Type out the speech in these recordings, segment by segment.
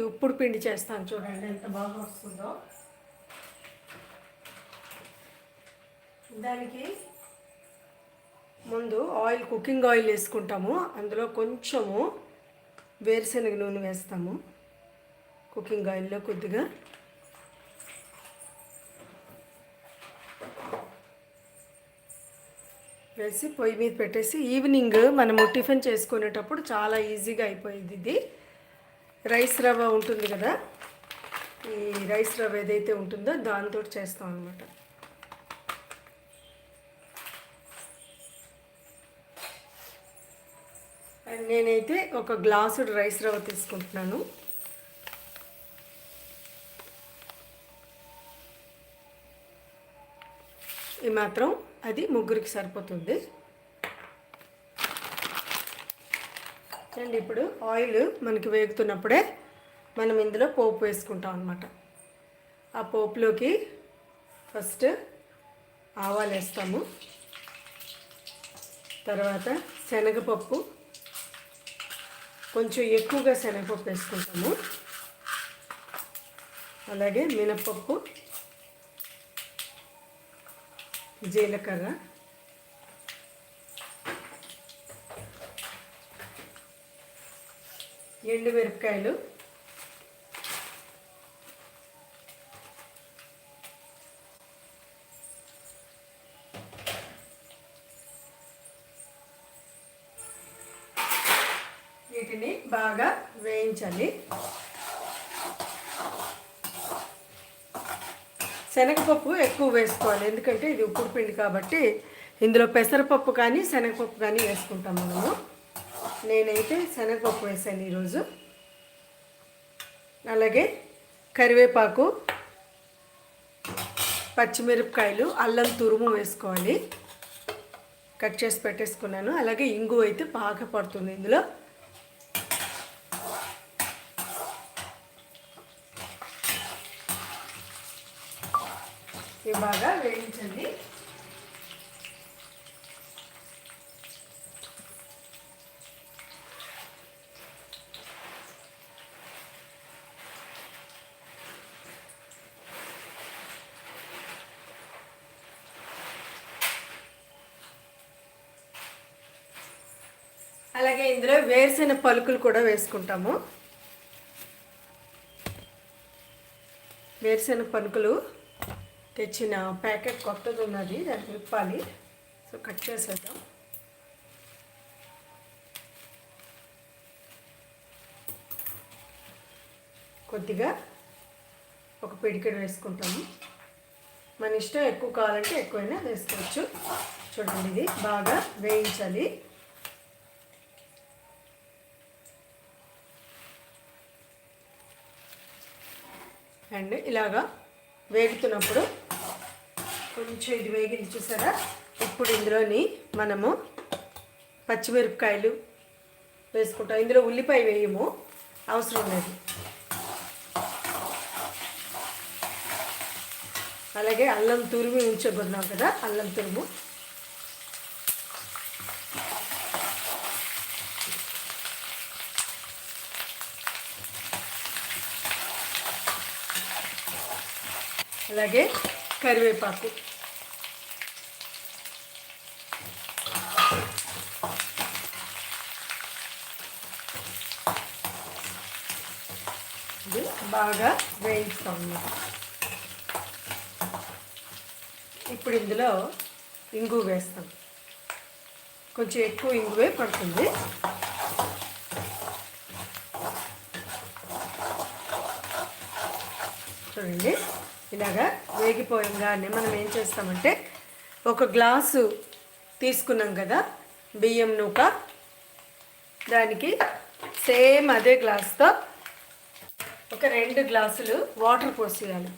ఉప్పుడు పిండి చేస్తాను చూడండి ఎంత బాగా వస్తుందో. దానికి ముందు ఆయిల్ కుకింగ్ ఆయిల్ వేసుకుంటాము. అందులో కొంచెము వేరుశనగ నూనె వేస్తాము. కుకింగ్ ఆయిల్లో కొద్దిగా. వేసి పొయ్యి మీద పెట్టేసి ఈవినింగ్ మనము టిఫిన్ చేసుకునేటప్పుడు చాలా ఈజీగా అయిపోయింది ఇది. రైస్ రవ్వ ఉంటుంది కదా? ఈ రైస్ రవ్వ ఏదైతే ఉంటుందో దాంతో చేస్తాం అనమాట అండ్ నేనైతే ఒక గ్లాసు రైస్ రవ్వ తీసుకుంటున్నాను. ఈ మాత్రం అది ముగ్గురికి సరిపోతుంది. అండ్ ఇప్పుడు ఆయిల్ మనకి వేగుతున్నప్పుడే మనం ఇందులో పోపు వేసుకుంటాం అనమాట ఆ పోపులోకి ఫస్ట్ ఆవాలు వేస్తాము. తర్వాత శనగపప్పు కొంచెం ఎక్కువగా శనగపప్పు వేసుకుంటాము. అలాగే మినప్పప్పు జీలకర్ర ఎండు మిరపకాయలు. వీటిని బాగా వేయించాలి శనగపప్పు ఎక్కువ వేసుకోవాలి. ఎందుకంటే ఇది ఉప్పుడు పిండి కాబట్టి ఇందులో పెసరపప్పు కానీ శనగపప్పు కానీ వేసుకుంటాం మనము. నేనైతే శనగపప్పు వేసాను ఈరోజు. అలాగే కరివేపాకు పచ్చిమిరపకాయలు అల్లం తురుము వేసుకోవాలి. కట్ చేసి పెట్టేసుకున్నాను. అలాగే ఇంగు అయితే బాగా పడుతుంది ఇందులో. ఇవి బాగా వేయించండి అలాగే ఇందులో వేరుశెనగ పలుకులు కూడా వేసుకుంటాము. వేరుశెనగ పలుకులు తెచ్చిన ప్యాకెట్ కొత్తది ఉన్నది దాన్ని విప్పాలి. సో కట్ చేసేద్దాం. కొద్దిగా ఒక పిడికెడు వేసుకుంటాము. మన ఇష్టం ఎక్కువ కావాలంటే ఎక్కువైనా వేసుకోవచ్చు. చూడండి ఇది బాగా వేయించాలి. అండ్ ఇలాగా వేగుతున్నప్పుడు కొంచెం ఇది వేగింది చూసారా? ఇప్పుడు ఇందులోని మనము పచ్చిమిరపకాయలు వేసుకుంటాం. ఇందులో ఉల్లిపాయ వేయము అవసరం లేదు. అలాగే అల్లం తురుము ఉంచబడినాం కదా అల్లం తురుము. అలాగే కరివేపాకు. ఇది బాగా వేయిస్తాం ఇప్పుడు ఇందులో ఇంగు వేస్తాం. కొంచెం ఎక్కువ ఇంగువే పడుతుంది. చూడండి. ఇలాగా వేగిపోయంగానే మనం ఏం చేస్తామంటే ఒక గ్లాసు తీసుకున్నాం కదా బియ్యం నూక. దానికి సేమ్ అదే గ్లాస్తో ఒక రెండు గ్లాసులు వాటర్ పోసేయాలి.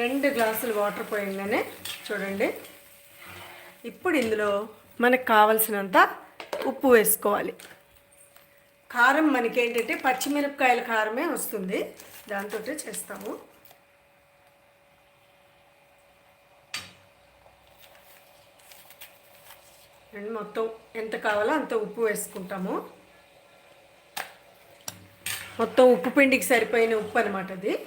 రెండు గ్లాసులు వాటర్ పోయిందనే చూడండి. ఇప్పుడు ఇందులో మనకు కావలసినంత ఉప్పు వేసుకోవాలి. కారం మనకేంటంటే పచ్చిమిరపకాయల కారమే వస్తుంది. దాంతో చేస్తాము. అండ్ మొత్తం ఎంత కావాలో అంత ఉప్పు వేసుకుంటాము. మొత్తం ఉప్పు పిండికి సరిపోయిన ఉప్పు అనమాట అది.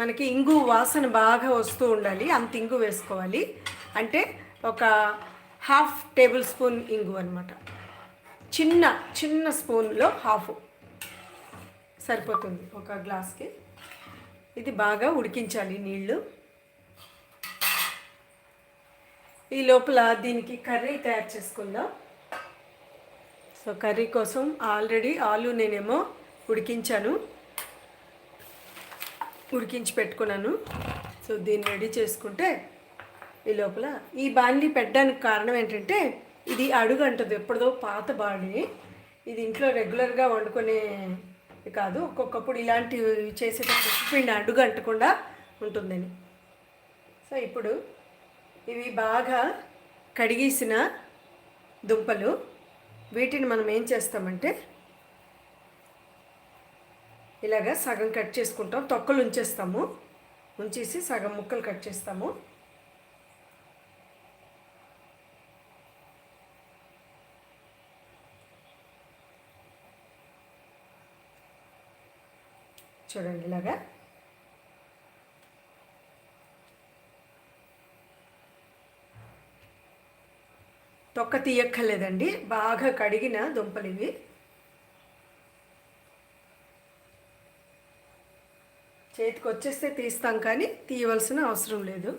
మనకి ఇంగు వాసన బాగా వస్తూ ఉండాలి. అంత ఇంగు వేసుకోవాలి. అంటే ఒక హాఫ్ టేబుల్ స్పూన్ ఇంగు అనమాట చిన్న చిన్న స్పూన్లో హాఫ్. సరిపోతుంది ఒక గ్లాస్కి. ఇది బాగా ఉడికించాలి నీళ్ళు. ఈ లోపల దీనికి కర్రీ తయారు చేసుకుందాం. సో కర్రీ కోసం ఆల్రెడీ ఆలు నేనేమో ఉడికించాను. ఉడికించి పెట్టుకున్నాను. సో దీన్ని రెడీ చేసుకుంటే ఈ లోపల ఈ బాండీ పెట్టడానికి కారణం ఏంటంటే ఇది అడుగు అంటుంది. ఎప్పుడుదో పాత బాండీ ఇది ఇంట్లో రెగ్యులర్గా వండుకునే కాదు. ఒక్కొక్కప్పుడు ఇలాంటివి చేసేటప్పుడు పిండి అడుగు అంటకుండా ఉంటుందని. సో ఇప్పుడు ఇవి బాగా కడిగేసిన దుంపలు వీటిని మనం ఏం చేస్తామంటే ఇలాగా సగం కట్ చేసుకుంటాం. తొక్కలు ఉంచేస్తాము. ఉంచేసి సగం ముక్కలు కట్ చేస్తాము. చూడండి ఇలాగా. తొక్క తీయక్కర్లేదండి. బాగా కడిగిన దుంపలు ఇవి. చేతికి వచ్చేస్తే తీస్తాం కానీ తీయవలసిన అవసరం లేదు.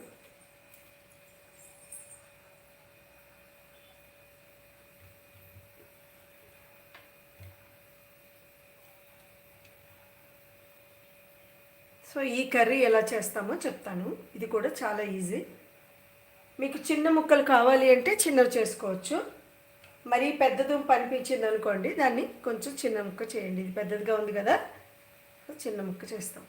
సో ఈ కర్రీ ఎలా చేస్తామో చెప్తాను. ఇది కూడా చాలా ఈజీ. మీకు చిన్న ముక్కలు కావాలి అంటే చిన్నవి చేసుకోవచ్చు. మరీ పెద్ద దుంప అనిపించింది అనుకోండి దాన్ని కొంచెం చిన్న ముక్క చేయండి. ఇది పెద్దదిగా ఉంది కదా చిన్న ముక్క చేస్తాం.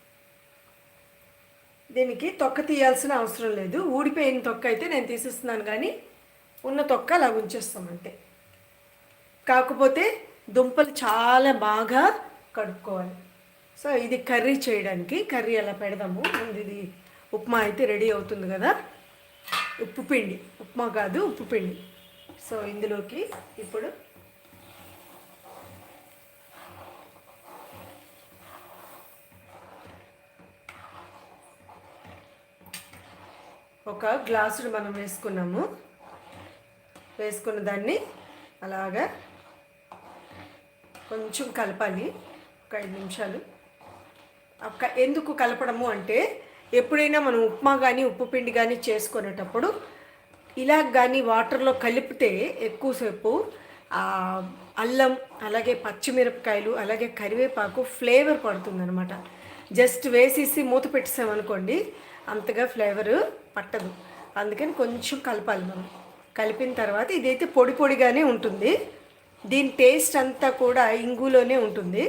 దీనికి తొక్క తీయాల్సిన అవసరం లేదు. ఊడిపోయిన తొక్క అయితే నేను తీసేస్తున్నాను కానీ ఉన్న తొక్క అలా ఉంచేస్తాం అంతే. కాకపోతే దుంపలు చాలా బాగా కడుక్కోవాలి. సో ఇది కర్రీ చేయడానికి కర్రీ అలా పెడదాము. ముందు ఇది ఉప్మా అయితే రెడీ అవుతుంది కదా. ఉప్పు పిండి. ఉప్మా కాదు ఉప్పు పిండి. సో ఇందులోకి ఇప్పుడు ఒక గ్లాసుడు మనం వేసుకున్నాము. వేసుకున్న దాన్ని అలాగా కొంచెం కలపాలి. ఒక ఐదు నిమిషాలు. ఒక ఎందుకు కలపడము అంటే ఎప్పుడైనా మనం ఉప్మా కానీ ఉప్పు పిండి కానీ చేసుకునేటప్పుడు ఇలా కానీ వాటర్లో కలిపితే ఎక్కువసేపు అల్లం అలాగే పచ్చిమిరపకాయలు అలాగే కరివేపాకు ఫ్లేవర్ పడుతుందనమాట జస్ట్ వేసేసి మూత పెట్టేసామనుకోండి అంతగా ఫ్లేవరు పట్టదు. అందుకని కొంచెం కలపాలి మనం. కలిపిన తర్వాత ఇదైతే పొడి పొడిగానే ఉంటుంది. దీని టేస్ట్ అంతా కూడా ఇంగులోనే ఉంటుంది.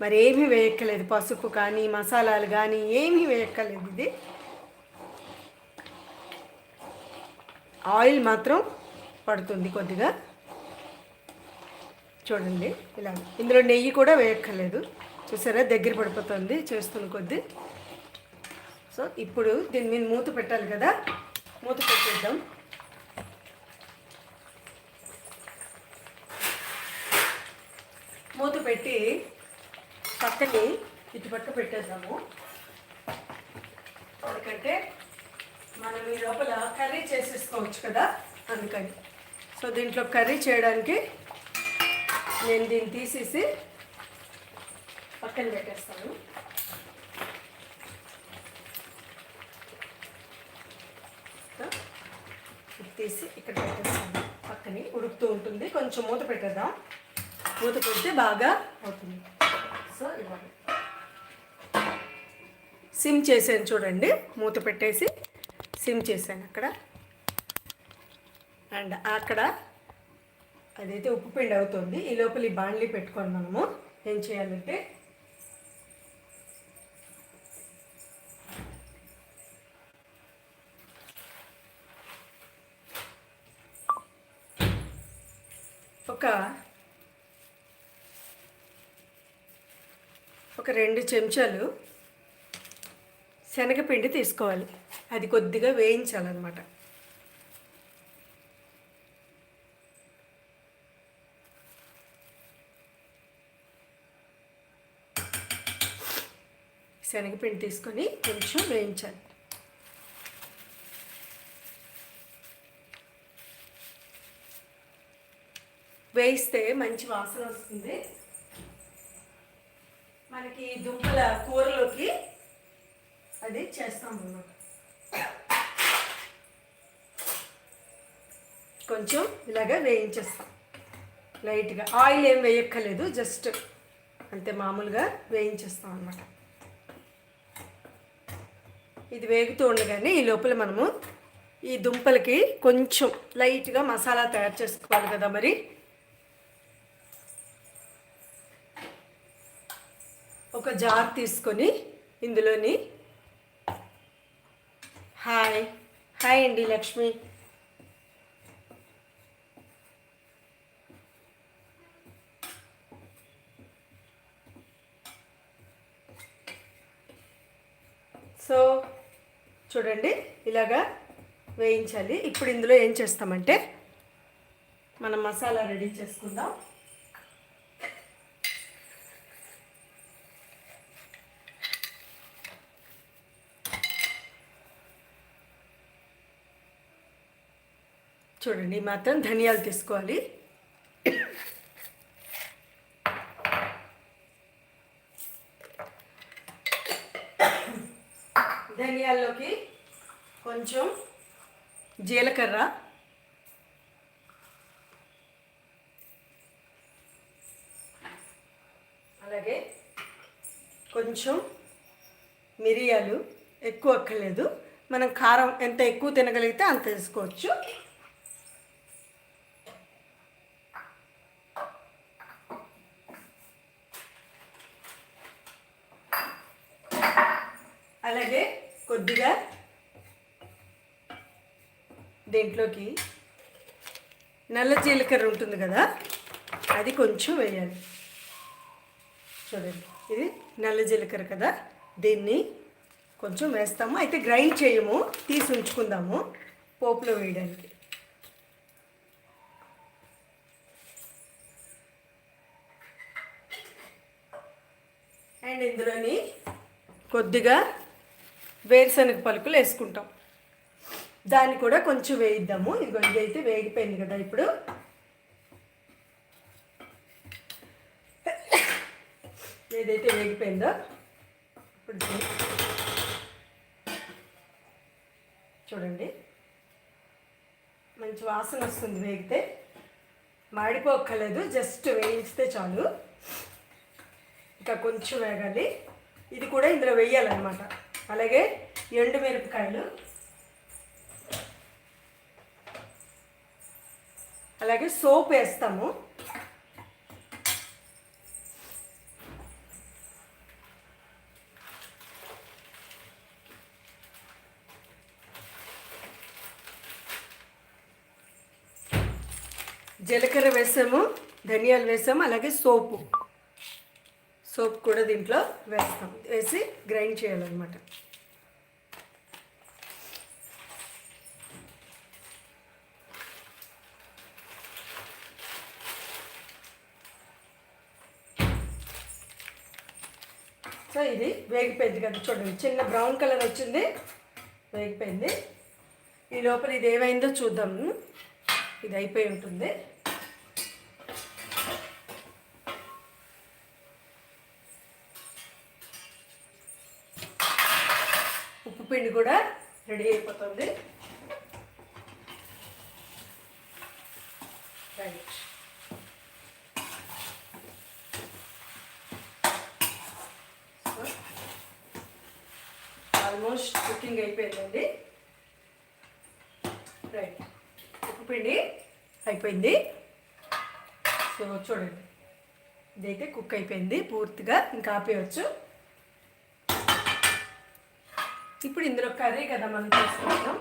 మరి ఏమీ వేయక్కలేదు పసుపు కానీ మసాలాలు కానీ ఏమీ వేయక్కలేదు ఇది. ఆయిల్ మాత్రం పడుతుంది కొద్దిగా. చూడండి ఇలా. ఇందులో నెయ్యి కూడా వేయక్కర్లేదు. చూసారా? దగ్గర పడిపోతుంది. చేస్తున్న కొద్దీ. సో ఇప్పుడు దీని మీద మూత పెట్టాలి కదా. మూత పెట్టేద్దాం. మూత పెట్టి పక్కని ఇటు పక్క పెట్టేద్దాము. ఎందుకంటే మనం ఈ లోపల కర్రీ చేసేసుకోవచ్చు కదా అందుకని. సో దీంట్లో కర్రీ చేయడానికి నేను దీన్ని తీసేసి పక్కన పెట్టేస్తాను. తీసి ఇక్కడ పెట్టేస్తాను. పక్కని ఉడుకుతూ ఉంటుంది. కొంచెం మూత పెట్టేద్దాం. మూత పెడితే బాగా అవుతుంది. సో ఇవ్వండి. సిమ్ చేసాను చూడండి. మూత పెట్టేసి సిమ్ చేశాను అక్కడ. అండ్ అక్కడ అదైతే ఉప్పు పిండి అవుతుంది. ఈ లోపల ఈ బాండ్లీ పెట్టుకొని మనము. ఏం చేయాలంటే ఒక ఒక రెండు చెంచాలు శనగపిండి తీసుకోవాలి. అది కొద్దిగా వేయించాలన్నమాట. శనగపిండి తీసుకొని కొంచెం వేయించాలి. వేయిస్తే మంచి వాసన వస్తుంది. మనకి దుంపల కూరలోకి అది చేస్తాం అన్నమాట. కొంచెం ఇలాగ వేయించేస్తాం. లైట్గా. ఆయిల్ ఏం వేయక్కర్లేదు జస్ట్ అంతే మామూలుగా వేయించేస్తాం అన్నమాట. ఇది వేగుతూ ఉండగానే ఈ లోపల మనము ఈ దుంపలకి కొంచెం లైట్గా మసాలా తయారు చేసుకోవాలి కదా మరి. జార్ తీసుకొని ఇందులోని హాయ్. హాయ్ అండి లక్ష్మి. సో చూడండి ఇలాగా వేయించాలి. ఇప్పుడు ఇందులో ఏం చేస్తామంటే మనం మసాలా రెడీ చేసుకుందాం. చూడండి మాత్రం ధనియాలు తీసుకోవాలి. ధనియాల్లోకి కొంచెం జీలకర్ర. అలాగే కొంచెం మిరియాలు ఎక్కువ అక్కర్లేదు. మనం కారం ఎంత ఎక్కువ తినగలిగితే అంత తీసుకోవచ్చు. అలాగే కొద్దిగా దీంట్లోకి నల్ల జీలకర్ర ఉంటుంది కదా అది కొంచెం వేయాలి. చూడండి ఇది నల్ల జీలకర్ర కదా దీన్ని కొంచెం వేస్తాము. అయితే గ్రైండ్ చేయము తీసి ఉంచుకుందాము పోపులో వేయడానికి. అండ్ ఇందులోని కొద్దిగా వేరుశనగ పలుకులు వేసుకుంటాం. దాన్ని కూడా కొంచెం వేయిద్దాము. ఇదిగో ఇదైతే వేగిపోయింది కదా ఇప్పుడు. ఏదైతే వేగిపోయిందో ఇప్పుడు చూడండి. మంచి వాసన వస్తుంది వేగితే. మాడిపోక్కర్లేదు జస్ట్ వేయిస్తే చాలు. ఇంకా కొంచెం వేగాలి. ఇది కూడా ఇందులో వేయాలన్నమాట. అలాగే ఎండు మిరపకాయలు. అలాగే సోప్ వేస్తాము. జీలకర్ర వేసాము ధనియాలు వేసాము అలాగే సోపు. సోప్ కూడా దీంట్లో వేస్తాం. వేసి గ్రైండ్ చేయాలన్నమాట. సో ఇది వేగిపోయింది కదా చూడండి. చిన్న బ్రౌన్ కలర్ వచ్చింది వేగిపోయింది. ఈ లోపల ఇది ఏమైందో చూద్దాం. ఇది అయిపోయి ఉంటుంది. ఉప్పు కూడా రెడీ అయిపోతుంది. రైట్. ఆల్మోస్ట్ కుకింగ్ అయిపోయిందండి. రైట్. ఉప్పుపిండి అయిపోయింది. సో చూడండి. ఇదైతే కుక్ అయిపోయింది. పూర్తిగా ఇంకా ఆపేయచ్చు. ఇప్పుడు ఇందులో కర్రీ కదా మనం చేసుకుంటాం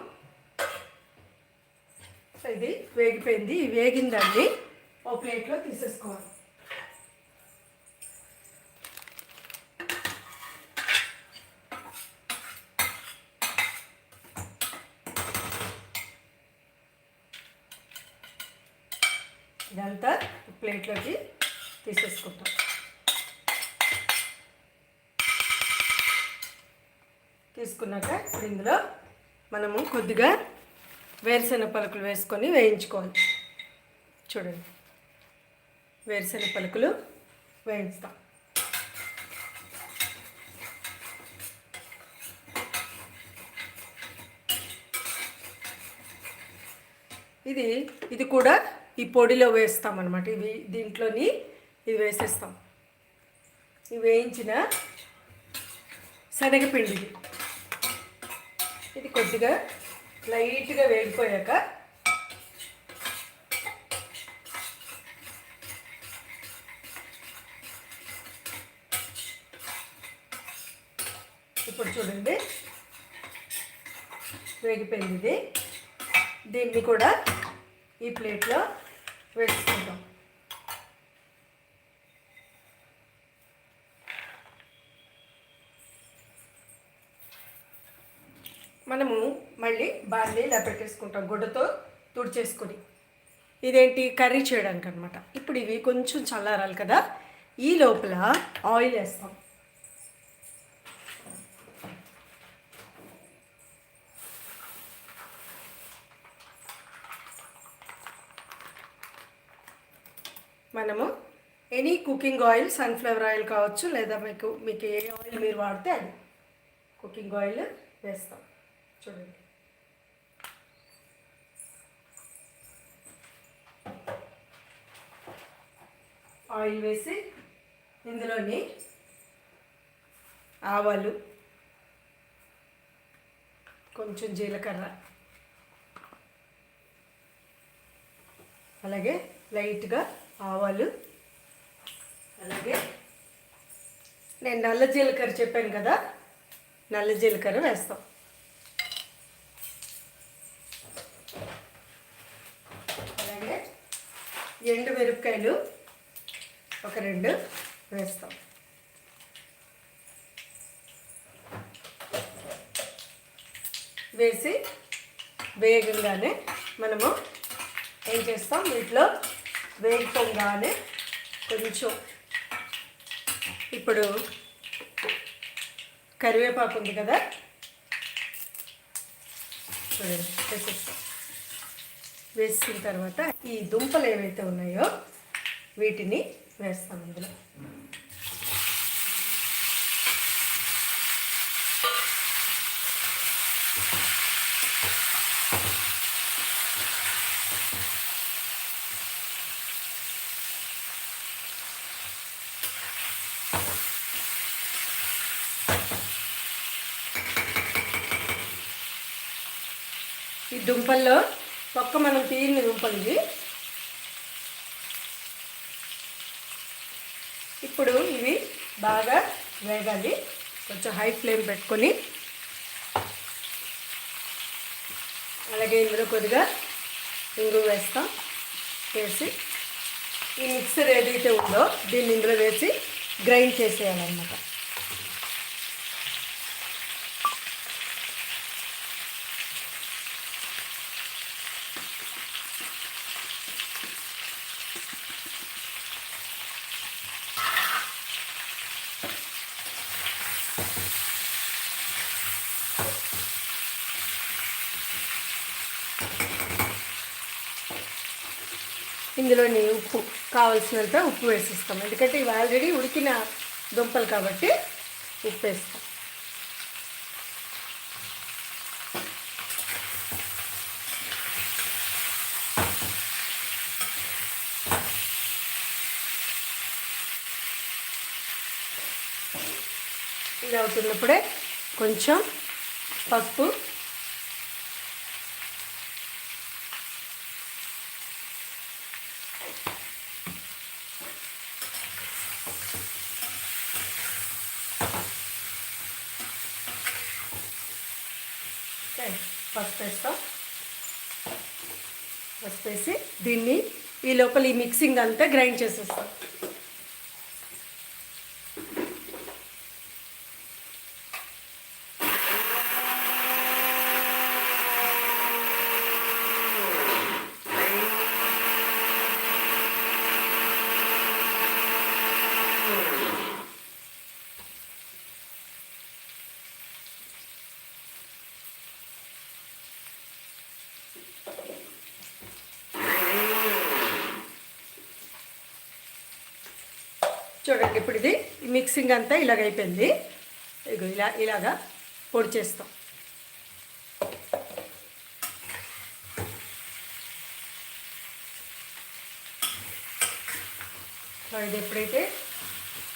ఇది వేగిపోయింది. వేగిందండి. ఓ ప్లేట్లో తీసేసుకోవాలి. ఇదంతా ప్లేట్లోకి తీసుకున్నాక ఇప్పుడు ఇందులో మనము కొద్దిగా వేరుశెనగ పలుకులు వేసుకొని వేయించుకోవాలి. చూడండి. వేరుశెనగ పలుకులు వేయించుతాం ఇది ఇది కూడా ఈ పొడిలో వేస్తాం అనమాట ఇవి దీంట్లోని ఇది వేసేస్తాం. ఇవి వేయించిన శనగపిండి ఇది కొద్దిగా లైట్గా వేగిపోయాక ఇప్పుడు చూడండి. వేగిపోయింది ఇది. దీన్ని కూడా ఈ ప్లేట్లో వేసుకుంటాం మనము మళ్ళీ బార్లీ ఇలా పెట్టేసుకుంటాం గుడ్డతో తుడిచేసుకొని. ఇదేంటి? కర్రీ చేయడానికి అనమాట ఇప్పుడు ఇవి కొంచెం చల్లారాలి కదా. ఈ లోపల ఆయిల్ వేస్తాం. మనము any cooking oil sunflower oil కావచ్చు లేదా మీకు మీకు ఏ ఆయిల్ మీరు వాడితే అది కుకింగ్ ఆయిల్ వేస్తాం. చూడండి. ఆయిల్ వేసి ఇందులోని ఆవాలు కొంచెం జీలకర్ర. అలాగే లైట్గా ఆవాలు అలాగే నేను నల్ల జీలకర్ర చెప్పాను కదా నల్ల జీలకర్ర వేస్తాం. అలాగే ఎండు మిరపకాయలు ఒక రెండు వేస్తాం. వేసి వేగంగానే మనము ఏం చేస్తాం? వీటిలో వేగంగానే కొంచెం ఇప్పుడు కరివేపాకు ఉంది కదా? వేసేస్తాం. వేసిన తర్వాత ఈ దుంపలు ఏవైతే ఉన్నాయో వీటిని వేస్తాం ఇందులో. ఈ దుంపల్లో ఒక్క మనం తీయని దుంపలు ఇవి. ఇప్పుడు ఇవి బాగా వేగాలి. కొంచెం హై ఫ్లేమ్ పెట్టుకొని. అలాగే ఇందులో కొద్దిగా ఇంగు వేస్తాం. వేసి ఈ మిక్సర్ ఏదైతే ఉందో దీన్ని ఇందులో వేసి గ్రైండ్ చేసేయాలన్నమాట. ఇందులోని ఉప్పు కావలసినంత ఉప్పు వేసిస్తాం. ఎందుకంటే ఇవి ఆల్రెడీ ఉడికిన దుంపలు కాబట్టి ఉప్పు వేస్తాం. ఇది అవుతున్నప్పుడే కొంచెం పసుపు పసుపు వేస్తాం పసుపు వేసి దీన్ని ఈ లోపల ఈ మిక్సింగ్ అంతా గ్రైండ్ చేసేస్తాం. మిక్సింగ్ అంతా ఇలాగ అయిపోయింది ఇగో ఇలా ఇలాగా పొడి చేస్తాం. ఇది ఎప్పుడైతే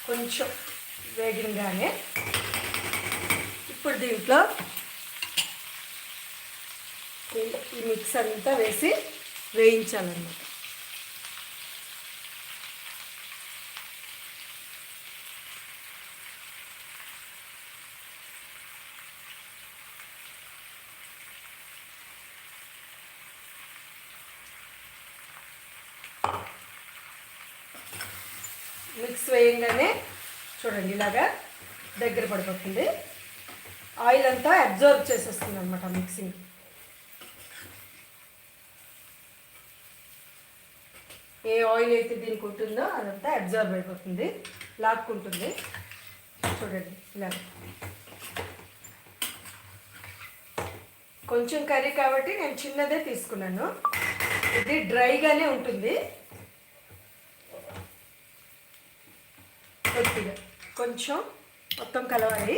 కొంచెం వేగినగానే ఇప్పుడు దీంట్లో ఈ- ఈ మిక్స్ అంతా వేసి వేయించాలన్నమాట. మిక్స్ వేయంగానే చూడండి ఇలాగా దగ్గర పడిపోతుంది. ఆయిల్ అంతా అబ్జర్వ్ చేసేస్తుంది అనమాట మిక్సింగ్ ఏ ఆయిల్ అయితే దీనికి ఉంటుందో అదంతా అబ్జర్వ్ అయిపోతుంది. లాక్కుంటుంది. చూడండి ఇలా. కొంచెం కర్రీ కాబట్టి నేను చిన్నదే తీసుకున్నాను. ఇది డ్రైగానే ఉంటుంది. కొద్దిగా కొంచెం మొత్తం కలవాలి.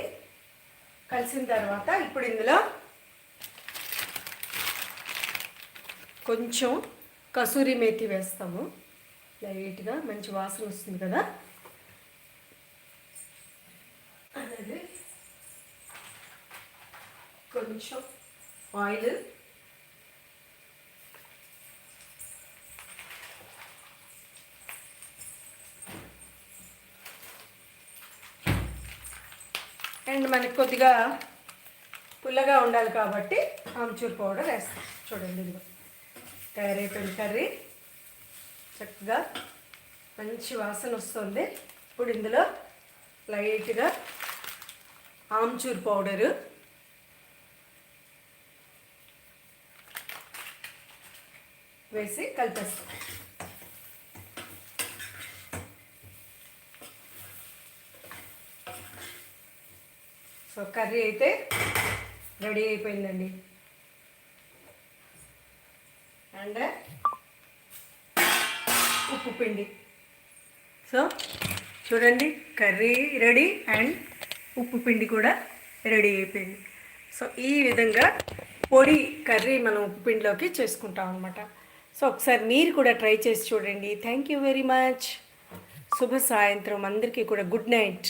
కలిసిన తర్వాత ఇప్పుడు ఇందులో కొంచెం కసూరి మేతి వేస్తాము. లైట్గా మంచి వాసన వస్తుంది కదా. అదే కొంచెం ఆయిల్ అండ్ మనకి కొద్దిగా పుల్లగా ఉండాలి కాబట్టి ఆమ్చూర్ పౌడర్ వేస్తాం. చూడండి ఇదిగో. తయారైపోయిన కర్రీ. చక్కగా మంచి వాసన వస్తుంది. ఇప్పుడు ఇందులో లైట్గా ఆమ్చూర్ పౌడరు. వేసి కలిపేస్తాం. సో కర్రీ అయితే రెడీ అయిపోయిందండి. అండ్ ఉప్పు పిండి. సో చూడండి కర్రీ రెడీ అండ్ ఉప్పు పిండి కూడా రెడీ అయిపోయింది. సో ఈ విధంగా పొడి కర్రీ మనం ఉప్పు పిండిలోకి చేసుకుంటాం అనమాట సో ఒకసారి మీరు కూడా ట్రై చేసి చూడండి. థ్యాంక్ యూ వెరీ మచ్ శుభ సాయంత్రం. అందరికీ కూడా good night.